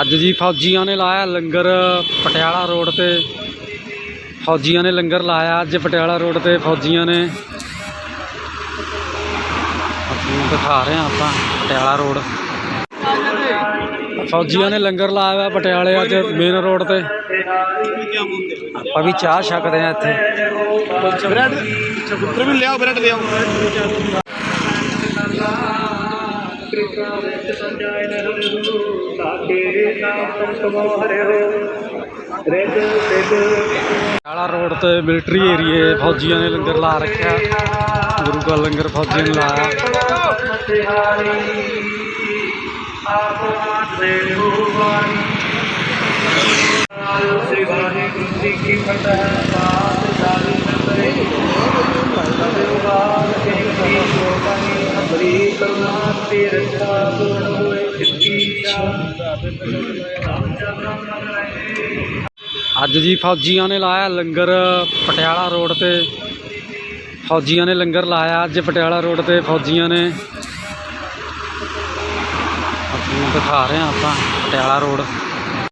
ਅੱਜ ਜੀ ਫੌਜੀਆਂ ਨੇ ਲਾਇਆ ਲੰਗਰ ਪਟਿਆਲਾ ਰੋਡ ਤੇ। ਫੌਜੀਆਂ ਨੇ ਲੰਗਰ ਲਾਇਆ ਅੱਜ ਪਟਿਆਲਾ ਰੋਡ ਤੇ ਫੌਜੀਆਂ ਨੇ। ਤੁਹਾਨੂੰ ਦਿਖਾ ਰਹੇ ਆਪਾਂ ਪਟਿਆਲਾ ਰੋਡ। ਫੌਜੀਆਂ ਨੇ ਲੰਗਰ ਲਾਇਆ ਹੋਇਆ ਪਟਿਆਲੇ ਅੱਜ ਮੇਨ ਰੋਡ ਤੇ। ਆਪਾਂ ਵੀ ਚਾਹ ਛਕਦੇ ਆ ਇੱਥੇ। ਬ੍ਰੈਡ ਚਕੁੱਤਰ ਵੀ ਲਿਆਓ ਬ੍ਰੈਡ ਲਿਆਓ। ਕ੍ਰਿਸ਼ਨ ਜਾਇ ਨਰੂ ਤੇਰੇ ਨਾਮ ਤੁਮਹਾਰੇ ਕਾਲਾ ਰੋਡ ਤੇ ਮਿਲਟਰੀ ਏਰੀਏ ਫੌਜੀਆਂ ਨੇ ਲੰਗਰ ਲਾ ਰੱਖਿਆ ਗੁਰੂ ਦਾ ਲੰਗਰ ਫੌਜੀਆਂ ਨੇ ਲਾਇਆ ਕਰਨਾ ਤੇਰੇ ਸਾਧੂ ਅੱਜ ਜੀ ਫੌਜੀਆਂ ਨੇ ਲਾਇਆ ਲੰਗਰ ਪਟਿਆਲਾ ਰੋਡ ਤੇ। ਫੌਜੀਆਂ ਨੇ ਲੰਗਰ ਲਾਇਆ ਅੱਜ ਪਟਿਆਲਾ ਰੋਡ ਤੇ ਫੌਜੀਆਂ ਨੇ। ਤੁਹਾਨੂੰ ਦਿਖਾ ਰਹੇ ਹਾਂ ਆਪਾਂ ਪਟਿਆਲਾ ਰੋਡ।